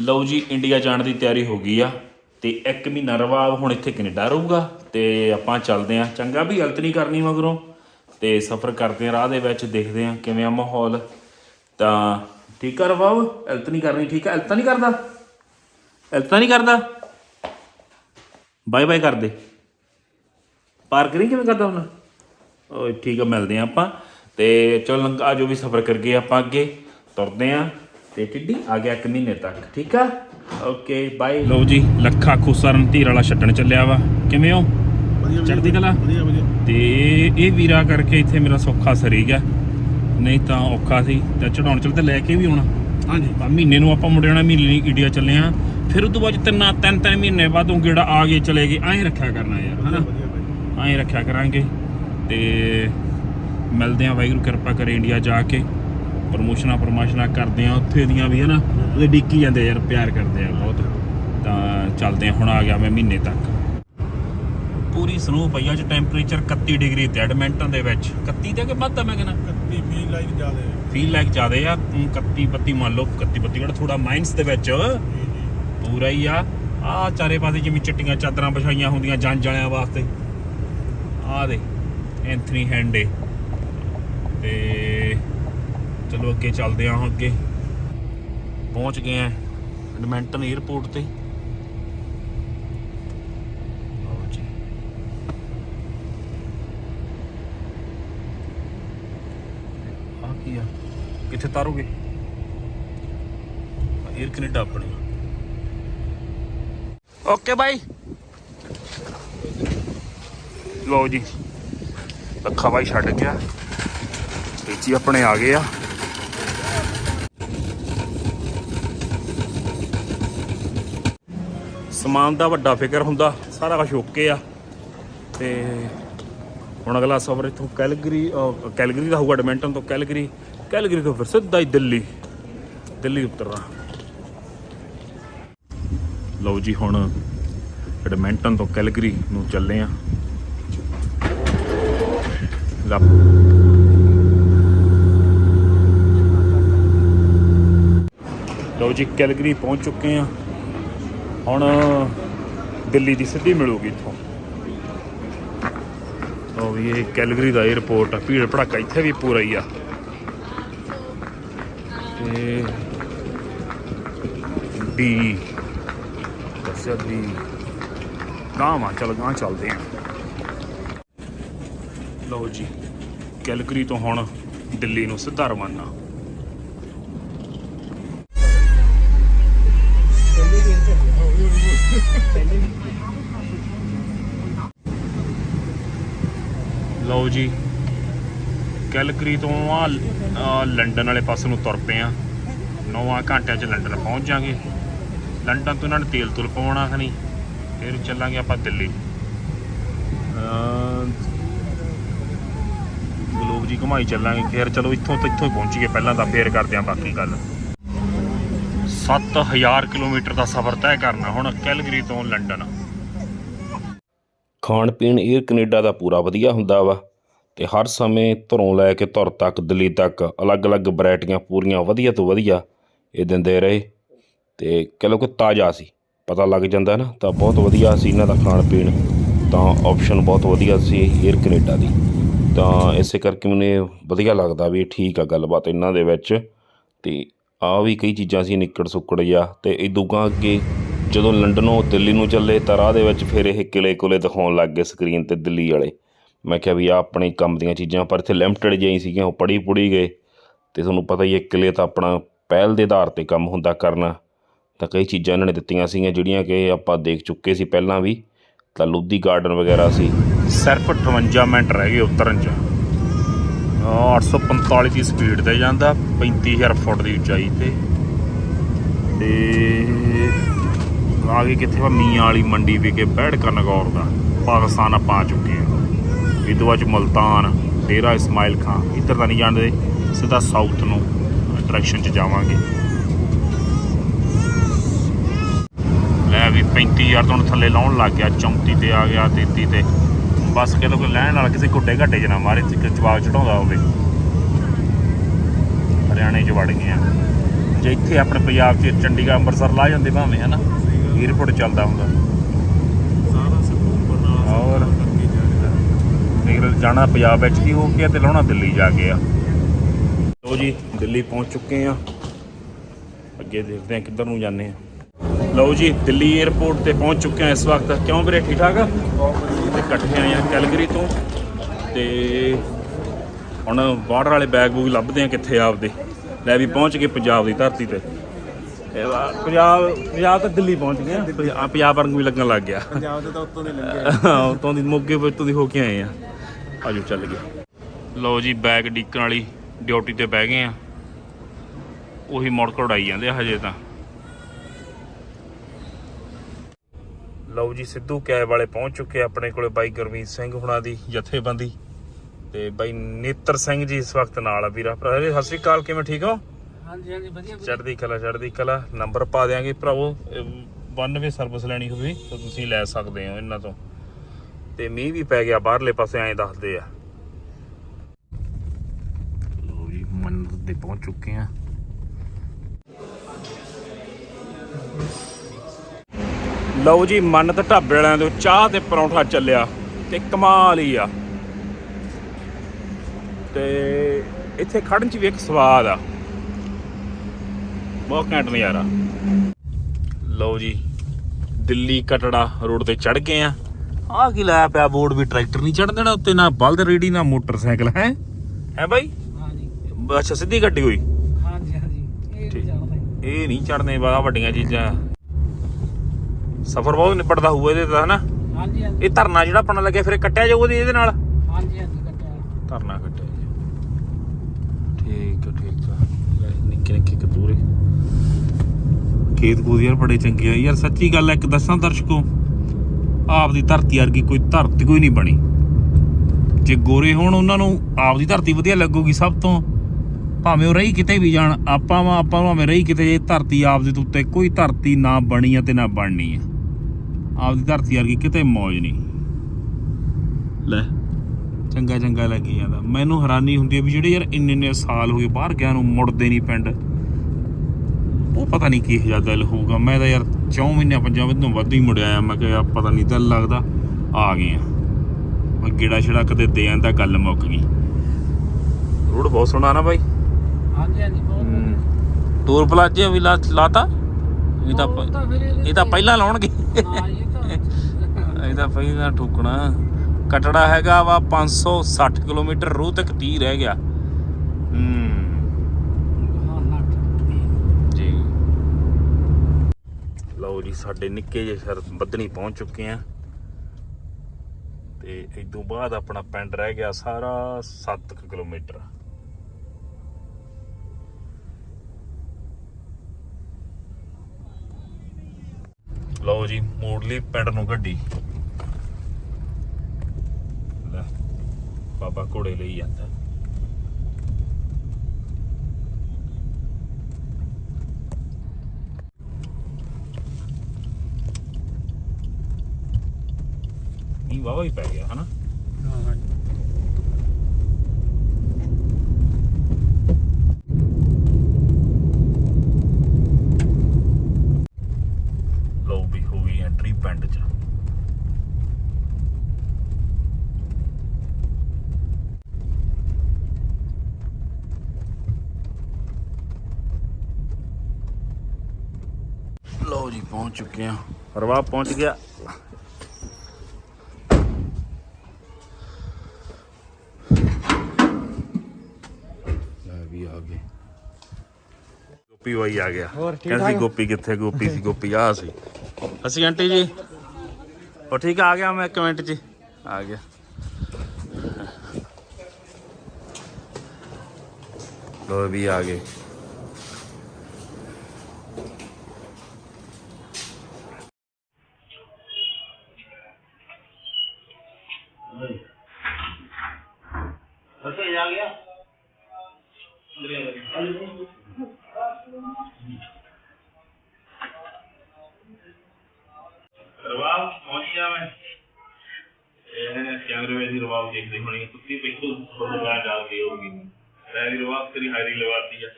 ਲਓ ਜੀ ਇੰਡੀਆ ਜਾਣ ਦੀ ਤਿਆਰੀ ਹੋ ਗਈ ਆ ਤੇ ਇੱਕ ਮਹੀਨਾ ਰਵਾਬ ਹੁਣ ਇੱਥੇ ਕੈਨੇਡਾ ਰਹੂਗਾ ਤੇ ਆਪਾਂ ਚੱਲਦੇ ਆ। ਚੰਗਾ ਵੀ ਗਲਤ ਨਹੀਂ ਕਰਨੀ ਮਗਰੋਂ ਤੇ ਸਫ਼ਰ ਕਰਦੇ ਆ ਰਾਹ ਦੇ ਵਿੱਚ, ਦੇਖਦੇ ਆ ਕਿਵੇਂ ਆ ਮਾਹੌਲ। ਤਾਂ ਠੀਕ ਆ ਰਵਾਬ? ਗਲਤ ਨਹੀਂ ਕਰਨੀ, ਠੀਕ ਆ? ਗਲਤ ਨਹੀਂ ਕਰਦਾ? ਗਲਤ ਤਾਂ ਨਹੀਂ ਕਰਦਾ? ਬਾਏ ਬਾਏ ਕਰਦੇ। ਪਾਰਕ ਨਹੀਂ ਕਿਵੇਂ ਕਰਦਾ ਹੁਣ ਓਏ ਠੀਕ ਆ, ਮਿਲਦੇ ਆ ਆਪਾਂ। ਤੇ ਚਲੋ ਲੰਘ- ਜੋ ਵੀ ਸਫ਼ਰ ਕਰ ਆਪਾਂ ਅੱਗੇ ਤੁਰਦੇ ਆ। ਤੇ ਟਿੱਡੀ ਆ ਗਿਆ ਇੱਕ ਮਹੀਨੇ ਤੱਕ ਠੀਕ ਆ? ਓਕੇ ਬਾਏ ਲਓ ਜੀ ਲੱਖਾ ਖੁਸਰਨ ਧੀਰ ਵਾਲਾ ਛੱਡਣ ਚੱਲਿਆ ਵਾ। ਕਿਵੇਂ ਹੋ? ਵਧੀਆ ਚੜ੍ਹਦੀ ਕਲਾ? ਤੇ ਇਹ ਵੀਰਾ ਕਰਕੇ ਇੱਥੇ ਮੇਰਾ ਸੌਖਾ ਸਰੀ ਗਿਆ। ਨਹੀਂ ਤਾਂ ਔਖਾ ਸੀ ਤੇ ਚੜਾਉਣ ਚੱਲ ਤੇ ਲੈ ਕੇ ਵੀ ਆਉਣਾ। ਹਾਂਜੀ। ਬਾ ਮਹੀਨੇ ਨੂੰ ਆਪਾਂ ਮੁੰਡੇ ਨਾਲ ਮਹੀਨੇ ਲਈ ਇੰਡੀਆ ਚੱਲੇ ਆ। ਫਿਰ ਉਦੋਂ ਬਾਅਦ ਤਿੰਨ ਤਿੰਨ ਤਿੰਨ ਮਹੀਨੇ ਬਾਅਦ ਉਹ ਗੇੜਾ ਆ ਗਏ ਚਲੇ ਗਏ। ਐਂ ਰੱਖਿਆ ਕਰਨਾ ਯਾਰ ਹਨਾ? ਐਂ ਰੱਖਿਆ ਕਰਾਂਗੇ। ਤੇ ਮਿਲਦੇ ਆ ਵਾਹਿਗੁਰੂ ਕਿਰਪਾ ਕਰੇ ਇੰਡੀਆ ਜਾ ਕੇ। ਪ੍ਰਮੋਸ਼ਨਾਂ ਪ੍ਰਮੋਸ਼ਨਾਂ ਕਰਦੇ ਆ ਉੱਥੇ ਦੀਆਂ ਵੀ ਹਨਾ ਉਹਦੇ ਡਿੱਕੀ ਜਾਂਦੇ ਯਾਰ ਪਿਆਰ ਕਰਦੇ ਆ ਬਹੁਤ। ਤਾਂ ਚੱਲਦੇ ਆ ਹੁਣ ਆ ਗਿਆ ਮੈਂ ਮਹੀਨੇ ਤੱਕ। ਪੂਰੀ ਸਨੋ ਪਈ ਅੱਜ ਟੈਂਪਰੇਚਰ 31 ਡਿਗਰੀ ਤੇ ਐਡਮਿੰਟਨ ਦੇ ਵਿੱਚ। 31 ਤੇ ਕਿ ਵੱਧ ਆ ਮੈਂ ਕਹਿੰਦਾ? 31 ਫੀਲ ਲਾਈਕ ਜ਼ਿਆਦਾ ਹੈ ਫੀਲ ਲਾਈਕ ਜ਼ਿਆਦੇ ਆ ਤੂੰ 31 32 ਮੰਨ ਲਓ 31 32 ਕਿਹੜਾ ਥੋੜਾ ਮਾਈਨਸ ਦੇ ਵਿੱਚ। ਪੂਰਾ ਹੀ ਆ। ਆ ਚਾਰੇ ਪਾਸੇ ਜਿਵੇਂ ਚਿੱਟੀਆਂ ਚਾਦਰਾਂ ਵਿਛਾਈਆਂ ਹੁੰਦੀਆਂ ਜੰਜ ਵਾਲਿਆਂ ਵਾਸਤੇ। ਆ ਦੇ ਐਂਥਨੀ ਹੈਂਡੇ ਤੇ ਚਲੋ ਅੱਗੇ ਚੱਲਦੇ ਹਾਂ ਹੁਣ ਅੱਗੇ। ਪਹੁੰਚ ਗਏ ਆ ਐਡਮਿੰਟਨ 에ਅਰਪੋਰਟ ਤੇ। ਲਓ ਕੀ ਆ? ਕਿੱਥੇ ਤਾਰੋਗੇ? 에ਅਰ ਕੈਨੇਡਾ ਆਪਣੀ ਓਕੇ ਬਾਈ। ਲਓ ਜੀ। ਲੱਖਾ ਬਾਈ ਛੱਡ ਗਿਆ। ਜੀ ਆਪਣੇ ਆ ਗਏ ਆ। ਸਮਾਨ ਦਾ ਵੱਡਾ ਫਿਕਰ ਹੁੰਦਾ, ਸਾਰਾ ਕੁਝ ਓਕੇ ਆ। ਤੇ ਹੁਣ ਅਗਲਾ ਸਫ਼ਰ ਇੱਥੋਂ ਕੈਲਗਰੀ ਕੈਲਗਰੀ ਦਾ ਹੋਊਗਾ ਐਡਮਿੰਟਨ ਤੋਂ ਕੈਲਗਰੀ। ਕੈਲਗਰੀ ਤੋਂ ਫਿਰ ਸਿੱਧਾ ਹੀ ਦਿੱਲੀ। ਦਿੱਲੀ ਉਤਰਨਾ ਲਓ ਜੀ ਹੁਣ ਐਡਮਿੰਟਨ ਤੋਂ ਕੈਲਗਰੀ ਨੂੰ ਚੱਲੇ ਆ। ਲਓ ਜੀ ਕੈਲਗਰੀ ਪਹੁੰਚ ਚੁੱਕੇ ਆ। ਹੁਣ ਦਿੱਲੀ ਦੀ ਸਿੱਧੀ ਮਿਲੂਗੀ ਇੱਥੋਂ। ਲਓ ਵੀ ਇਹ ਕੈਲਗਰੀ ਦਾ 에ਅਰਪੋਰਟ ਆ, ਭੀੜ ਭੜਾਕਾ ਇੱਥੇ ਵੀ ਪੂਰਾ ਹੀ ਆ। ਤੇ ਡੀ, ਦੱਸਿਆ ਵੀ ਗਾਵਾਂ ਚਲ ਗਾਂ ਚੱਲਦੇ ਆ। ਲਓ ਜੀ, ਕੈਲਗਰੀ ਤੋਂ ਹੁਣ ਦਿੱਲੀ ਨੂੰ ਸਿੱਧਾ ਰਵਾਨਾ। ਲਓ ਜੀ ਕੈਲਕਰੀ ਤੋਂ ਆ ਲੰਡਨ ਵਾਲੇ ਪਾਸੇ ਨੂੰ ਤੁਰ ਪਏ ਆ। 9 ਘੰਟਿਆਂ 'ਚ ਲੰਡਨ ਪਹੁੰਚ ਜਾਾਂਗੇ। ਲੰਡਨ ਤੋਂ ਇਹਨਾਂ ਨੇ ਤੇਲ ਤੁਲ ਪਵਾਉਣਾ ਖਣੀ ਫਿਰ ਚੱਲਾਂਗੇ ਆਪਾਂ ਦਿੱਲੀ। ਗਲੋਬ ਜੀ ਘੁਮਾਈ ਚੱਲਾਂਗੇ, ਫਿਰ ਚਲੋ ਇੱਥੋਂ ਤੋਂ ਇੱਥੋਂ ਹੀ ਪਹੁੰਚੀਏ, ਪਹਿਲਾਂ ਤਾਂ ਫੇਰ ਕਰਦੇ ਆਂ ਬਾਕੀ ਗੱਲ। 7000 ਕਿਲੋਮੀਟਰ ਦਾ ਸਫ਼ਰ ਤੈਅ ਕਰਨਾ ਹੁਣ ਕੈਲਗਰੀ ਤੋਂ ਲੰਡਨ। ਖਾਣ ਪੀਣ 에ਅਰ ਕੈਨੇਡਾ ਦਾ ਪੂਰਾ ਵਧੀਆ ਹੁੰਦਾ ਵਾ ਤੇ ਹਰ ਸਮੇਂ ਧਰੋਂ ਲੈ ਕੇ ਧੁਰ ਤੱਕ, ਦਿੱਲੀ ਤੱਕ ਅਲੱਗ-ਅਲੱਗ ਵੈਰਾਈਟੀਆਂ ਪੂਰੀਆਂ ਵਧੀਆ ਤੋਂ ਵਧੀਆ ਇਹ ਦਿੰਦੇ ਰਹੇ ਤੇ ਕਹਿ ਲਓ ਕਿ ਤਾਜ਼ਾ ਸੀ। ਪਤਾ ਲੱਗ ਜਾਂਦਾ ਨਾ ਤਾਂ ਬਹੁਤ ਵਧੀਆ ਸੀ ਇਹਨਾਂ ਦਾ ਖਾਣ ਪੀਣ ਤਾਂ ਆਪਸ਼ਨ ਬਹੁਤ ਵਧੀਆ ਸੀ 에ਅਰ ਕੈਨੇਡਾ ਦੀ। ਤਾਂ ਇਸੇ ਕਰਕੇ ਮੈਨੂੰ ਇਹ ਵਧੀਆ ਲੱਗਦਾ ਵੀ ਠੀਕ ਆ ਗੱਲਬਾਤ ਇਹਨਾਂ ਦੇ ਵਿੱਚ ਤੇ ਆ ਵੀ ਕਈ ਚੀਜ਼ਾਂ ਸੀ ਨਿੱਕੜ ਸੁੱਕੜ ਜਿਹਾ ਤੇ ਇਹ ਗਾਂ ਅੱਗੇ ਜਦੋਂ ਲੰਡਨੋਂ ਦਿੱਲੀ ਨੂੰ ਚੱਲੇ ਤਾਂ ਰਾਹ ਦੇ ਵਿੱਚ ਫਿਰ ਇਹ ਕਿਲੇ ਕੁਲੇ ਦਿਖਾਉਣ ਲੱਗ ਗਏ ਸਕਰੀਨ ਤੇ ਦਿੱਲੀ ਵਾਲੇ। ਮੈਂ ਕਿਹਾ ਵੀ ਆ ਆਪਣੇ ਕੰਮ ਦੀਆਂ ਚੀਜ਼ਾਂ, ਪਰ ਇੱਥੇ ਲਿਮਟਿਡ ਜਿਹੀਆਂ ਸੀਗੀਆਂ, ਉਹ ਪੜੀ ਪੁੜੀ ਗਏ। ਤੇ ਤੁਹਾਨੂੰ ਪਤਾ ਹੀ ਹੈ, ਕਿਲੇ ਤਾਂ ਆਪਣਾ ਪਹਿਲ ਦੇ ਆਧਾਰ ਤੇ ਕੰਮ ਹੁੰਦਾ ਕਰਨਾ। ਤਾਂ ਕਈ ਚੀਜ਼ਾਂ ਇਹਨਾਂ ਨੇ ਦਿੱਤੀਆਂ ਸੀਗੀਆਂ, ਜਿਹੜੀਆਂ ਕਿ ਆਪਾਂ ਦੇਖ ਚੁੱਕੇ ਸੀ ਪਹਿਲਾਂ ਵੀ। ਤਾਂ ਲੁੱਦੀ ਗਾਰਡਨ ਵਗੈਰਾ ਸੀ। ਸਿਰਫ 58 ਮਿੰਟ ਰਹਿ ਗਏ ਉਤਰਨ ਚ। 845 ਦੀ ਸਪੀਡ ਤੇ ਜਾਂਦਾ 35000 ਫੁੱਟ ਦੀ ਉਚਾਈ ਤੇ। ਤੇ ਆ ਗਏ ਕਿੱਥੇ ਵਾ? ਮੀਆਂ ਵਾਲੀ ਮੰਡੀ ਵਿਖੇ ਬੈੜ ਨਗੌਰ ਦਾ। ਪਾਕਿਸਤਾਨ ਆਪਾਂ ਆ ਚੁੱਕੇ ਆ ਇਹ ਤੋਂ ਬਾਅਦ ਚ ਮਲਤਾਨ ਡੇਰਾ ਇਸਮਾਇਲ ਖਾਂ ਇੱਧਰ ਤਾਂ ਨਹੀਂ ਜਾਂਦੇ ਸਿੱਧਾ ਸਾਊਥ ਨੂੰ ਡਾਇਰੈਕਸ਼ਨ ਚ ਜਾਵਾਂਗੇ। ਲੈ ਵੀ 35000 ਤੋਂ ਹੁਣ ਥੱਲੇ ਲਾਉਣ ਲੱਗ ਗਿਆ। 34 ਤੇ ਆ ਗਿਆ 33 ਤੇ ਬਸ ਕਿਤੇ ਕੋਈ ਲੈਣ ਵਾਲਾ ਕਿਸੇ ਘੱਟੇ ਚ ਨਾ ਮਾਰੇ ਜਵਾਬ ਚੜਾਉਂਦਾ ਹੋਵੇ। ਹਰਿਆਣੇ ਚ ਵੜ ਗਏ ਆ। ਜੇ ਇੱਥੇ ਆਪਣੇ ਪੰਜਾਬ 'ਚ ਚੰਡੀਗੜ੍ਹ ਅੰਮ੍ਰਿਤਸਰ ਲਾ ਜਾਂਦੇ ਭਾਵੇਂ ਹਨਾ? 에어ਪੋਰਟ ਚੱਲਦਾ ਹੁੰਦਾ। ਸਾਰਾ ਬਣਾ ਨਿਕਲ ਜਾਣਾ ਪੰਜਾਬ ਵਿੱਚ ਕੀ ਹੋ ਗਿਆ ਤੇ ਲਾਉਣਾ ਦਿੱਲੀ ਜਾ ਕੇ ਆ। ਲੋ ਜੀ ਦਿੱਲੀ ਪਹੁੰਚ ਚੁੱਕੇ ਆ। ਅੱਗੇ ਦੇਖਦੇ ਆ ਕਿੱਧਰ ਨੂੰ ਜਾਂਦੇ ਆ। ਲਓ ਜੀ ਦਿੱਲੀ 에ਅਰਪੋਰਟ ਤੇ ਪਹੁੰਚ ਚੁੱਕੇ ਆ ਇਸ ਵਕਤ। ਕਿਉਂ ਵੀਰੇ ਠੀਕ ਠਾਕ? ਆ ਤੇ ਇਕੱਠੇ ਆਏ ਆ ਕੈਲਗਰੀ ਤੋਂ। ਤੇ ਹੁਣ ਬਾਰਡਰ ਵਾਲੇ ਬੈਗ ਬੂਗ ਲੱਭਦੇ ਆ ਕਿੱਥੇ ਆਪਦੇ। ਲੈ ਵੀ ਪਹੁੰਚ ਗਏ ਪੰਜਾਬ ਦੀ ਧਰਤੀ ਤੇ। ਪੰਜਾਬ ਪੰਜਾਬ ਤਾਂ ਦਿੱਲੀ ਪਹੁੰਚ ਗਏ ਆ। ਪੰਜਾ- ਪੰਜਾਬ ਵਾਂਗੂ ਵੀ ਲੱਗਣ ਲੱਗ ਗਿਆ। ਪੰਜਾਬ ਦੇ ਤਾਂ ਉੱਤੋਂ ਦੇ ਲੰਘੇ ਉਤੋਂ ਦੀ ਮੋਗੇ ਤੋਂ ਦੀ ਹੋ ਕੇ ਆਏ ਆ। ਆਜੋ ਚੱਲ ਗਏ। ਲਓ ਜੀ ਬੈਗ ਡੀਕਣ ਵਾਲੀ ਡਿਊਟੀ ਤੇ ਬਹਿ ਗਏ ਆ। ਉਹੀ ਮੁੜ ਕੜਾਈ ਜਾਂਦੇ ਆ ਹਜੇ ਤਾਂ। ਲਓ ਜੀ ਸਿੱਧੂ ਕੈਬ ਵਾਲੇ ਪਹੁੰਚ ਚੁੱਕੇ ਆਪਣੇ ਕੋਲੇ ਬਾਈ ਗੁਰਮੀਤ ਸਿੰਘ ਹੁਣਾਂ ਦੀ ਜਥੇਬੰਦੀ। ਤੇ ਬਾਈ ਨੇਤਰ ਸਿੰਘ ਜੀ ਇਸ ਵਕਤ ਨਾਲ ਆ ਵੀਰਾ ਭਰਾ। ਜੀ, ਸਤਿ ਸ਼੍ਰੀ ਅਕਾਲ ਕਿਵੇਂ ਠੀਕ ਹੋ? ਹਾਂਜੀ ਹਾਂਜੀ ਵਧੀਆ। ਚੜ੍ਹਦੀ ਕਲਾ ਚੜ੍ਹਦੀ ਕਲਾ। ਨੰਬਰ ਪਾ ਦਿਆਂਗੇ ਭਰਾਵੋ 92 ਸਰਵਿਸ ਲੈਣੀ ਹੋਵੇ ਤਾਂ ਤੁਸੀਂ ਲੈ ਸਕਦੇ ਹੋ ਇਹਨਾਂ ਤੋਂ। ਤੇ ਮੀਂਹ ਵੀ ਪੈ ਗਿਆ ਬਾਹਰਲੇ ਪਾਸੇ ਐਂ ਦੱਸਦੇ ਆ। ਲੋ ਜੀ ਮੰਨਤ ਦੇ ਪਹੁੰਚ ਚੁੱਕੇ ਆ। ਲਓ ਜੀ ਮੰਨਤ ਢਾਬੇ ਵਾਲਿਆਂ ਦੇ ਚਾਹ ਤੇ ਪਰੌਂਠਾ ਚੱਲਿਆ ਤੇ ਕਮਾਲ ਹੀ ਆ। ਤੇ ਇੱਥੇ ਖੜਨ ਚ ਵੀ ਇੱਕ ਸਵਾਦ ਆ। ਬਹੁਤ ਘੈਂਟ ਨਜ਼ਾਰਾ। ਲਓ ਜੀ ਦਿੱਲੀ ਕਟੜਾ ਰੋਡ ਤੇ ਚੜ ਗਏ ਆ। ਆ ਕੀ ਲਾਇਆ ਪਿਆ ਬੋਰਡ ਵੀ ਟਰੈਕਟਰ ਨਹੀਂ ਚੜ ਦੇਣਾ ਉੱਤੇ ਨਾ ਬਲਦ ਰੇੜੀ ਨਾ ਮੋਟਰਸਾਈਕਲ ਹੈ? ਹੈ ਬਾਈ? ਹਾਂਜੀ। ਅੱਛਾ ਸਿੱਧੀ ਗੱਡੀ ਹੋਈ? ਹਾਂਜੀ ਹਾਂਜੀ। ਇਹ। ਨਹੀਂ ਜਾਣਦਾ। ਇਹ ਨਹੀਂ ਚੜਨੇ ਬਾਹਲਾ ਵੱਡੀਆਂ ਚੀਜ਼ਾਂ। ਸਫ਼ਰ ਬਹੁਤ ਨਿਬੜਦਾ ਹੋਊ ਇਹਦੇ ਤਾਂ ਹਨਾ? ਹਾਂਜੀ ਹਾਂਜੀ। ਇਹ ਧਰਨਾ ਜਿਹੜਾ ਆਪਣਾ ਲੱਗਿਆ ਫਿਰ ਇਹ ਕੱਟਿਆ ਜਾਊ ਉਹਦੇ ਇਹਦੇ ਨਾਲ? ਹਾਂਜੀ ਹਾਂਜੀ ਕੱਟਿਆ। ਧਰਨਾ ਕੱਟਿਆ ਜੀ। ਠੀਕ ਆ ਠੀਕ ਆ। ਲੈ, ਨਿੱਕੇ ਨਿੱਕੇ ਕਤੂਰੇ। ਖੇਤ ਖੂਦ ਯਾਰ ਬੜੇ ਚੰਗੇ ਆ। ਯਾਰ ਸੱਚੀ ਗੱਲ ਆ ਇੱਕ ਦੱਸਾਂ ਦਰਸ਼ਕੋ ਆਪ ਦੀ ਧਰਤੀ ਵਰਗੀ ਕੋਈ ਧਰਤੀ ਕੋਈ ਨਹੀਂ ਬਣੀ। ਜੇ ਗੋਰੇ ਹੋਣ ਉਹਨਾਂ ਨੂੰ ਆਪ ਦੀ ਧਰਤੀ ਵਧੀਆ ਲੱਗੂਗੀ ਸਭ ਤੋਂ। ਭਾਵੇਂ ਉਹ ਰਹੀ ਕਿਤੇ ਵੀ ਜਾਣ ਆਪਾਂ ਵਾ ਆਪਾਂ ਭਾਵੇਂ ਰਹੀ ਕਿਤੇ ਜੇ ਧਰਤੀ ਆਪ ਦੇ ਉੱਤੇ ਕੋਈ ਧਰਤੀ ਨਾ ਬਣੀ ਆ ਤੇ ਨਾ ਬਣਨੀ ਆ। ਆਪ ਦੀ ਧਰਤੀ ਵਰਗੀ ਕਿਤੇ ਮੌਜ ਨਹੀਂ। ਲੈ ਚੰਗਾ ਚੰਗਾ ਲੱਗੀ ਜਾਂਦਾ। ਮੈਨੂੰ ਹੈਰਾਨੀ ਹੁੰਦੀ ਹੈ ਵੀ ਜਿਹੜੇ ਯਾਰ ਇੰਨੇ ਇੰਨੇ ਸਾਲ ਹੋ ਗਏ ਬਾਹਰ ਗਿਆ ਨੂੰ ਮੁੜਦੇ ਨਹੀਂ ਪਿੰਡ। ਉਹ ਪਤਾ ਨਹੀਂ ਕੀ ਜਿਹਾ ਦਿਲ ਹੋਊਗਾ। ਮੈਂ ਤਾਂ ਯਾਰ 4 ਮਹੀਨੇ ਪੰਜਾਂ ਵਿੱਚ ਤੋਂ ਵੱਧ ਹੀ ਮੁੜਿਆ ਆ। ਮੈਂ ਕਿਹਾ ਪਤਾ ਨਹੀਂ ਦਿਲ ਲੱਗਦਾ ਆ ਗਏ ਆ। ਮੈਂ ਗੇੜਾ ਛੜਾ ਕਦੇ ਦੇ ਆਂਦਾ ਗੱਲ ਮੁੱਕ ਗਈ। ਰੋਡ ਬਹੁਤ ਸੋਹਣਾ ਨਾ ਬਾਈ। ਹਾਂਜੀ ਹਾਂਜੀ ਬਹੁਤ ਟੂਰ ਪਲਾਜੇ ਵੀ ਲਾਤਾ? ਇਹ ਤਾਂ ਇਹ ਤਾਂ ਤੇ- ਪਹਿਲਾਂ ਲਾਉਣਗੇ। ਹਾਂ ਇਹ ਤਾਂ ਇਹ ਤਾਂ ਠੋਕਣਾ। ਕਟੜਾ ਹੈਗਾ ਵਾ 560 ਕਿਲੋਮੀਟਰ, ਰੂਹ ਤੱਕ 30 ਰਹਿ ਗਿਆ। ਹੂੰ। ਜੀ। ਲਓ ਜੀ, ਸਾਡੇ ਨਿੱਕੇ ਜਿਹੇ ਸਰ ਬੱਦਣੀ ਪਹੁੰਚ ਚੁੱਕੇ ਆ। ਤੇ ਇਸ ਬਾਅਦ ਆਪਣਾ ਪਿੰਡ ਰਹਿ ਗਿਆ ਸਾਰਾ 7 ਕਿਲੋਮੀਟਰ। ਲਓ ਜੀ, ਮੋੜਲੀ ਪਿੰਡ ਨੂੰ ਗੱਡੀ ਲੈ ਬਾਬਾ ਘੋੜੇ ਲਈ ਜਾਂਦਾ। ਨਹੀਂ ਵਾਵਾ ਹੀ ਪੈ ਗਿਆ ਹਨਾ ਹਾਂ ਲਓ ਵੀ ਹੋ ਗਈ ਐਂਟਰੀ ਪਿੰਡ ਚ ਲਓ ਜੀ ਪਹੁੰਚ ਚੁੱਕੇ ਆ ਰਵਾ ਪਹੁੰਚ ਗਿਆ। ਲੈ ਵੀ ਆ ਗਏ। ਗੋਪੀ ਬਾਈ ਆ ਗਿਆ। ਕਹਿੰਦੀ? ਗੋਪੀ ਕਿੱਥੇ? ਗੋਪੀ ਸੀ ਗੋਪੀ ਆ ਸੀ। ਅਸੀਂ ਆਂਟੀ ਜੀ। ਉਹ ਠੀਕ ਆ ਆ ਗਿਆ ਮੈਂ ਇੱਕ ਮਿੰਟ ਚ ਆ ਗਿਆ। ਲੋ ਵੀ ਆ ਗਏ। ਅੱਛਾ ਆ ਗਿਆ ਰਵਾਬ ਪਹੁੰਚ ਗਿਆ ਮੈਂ ਇਹ ਕੈਮਰੇ ਵਿੱਚ ਦੀ ਰਵਾਬ ਦੇਖਦੇ ਹੋਣੀ ਕੁੱਤੀ ਪਿੱਛੋਂ ਬੰਦਾ ਚੱਲਦੀ ਹੋਊਗੀ ਰਹਿ ਦੀ ਰਵਾਬ ਤੇਰੀ ਹਾਰੀ ਲਵਾਤੀ ਆ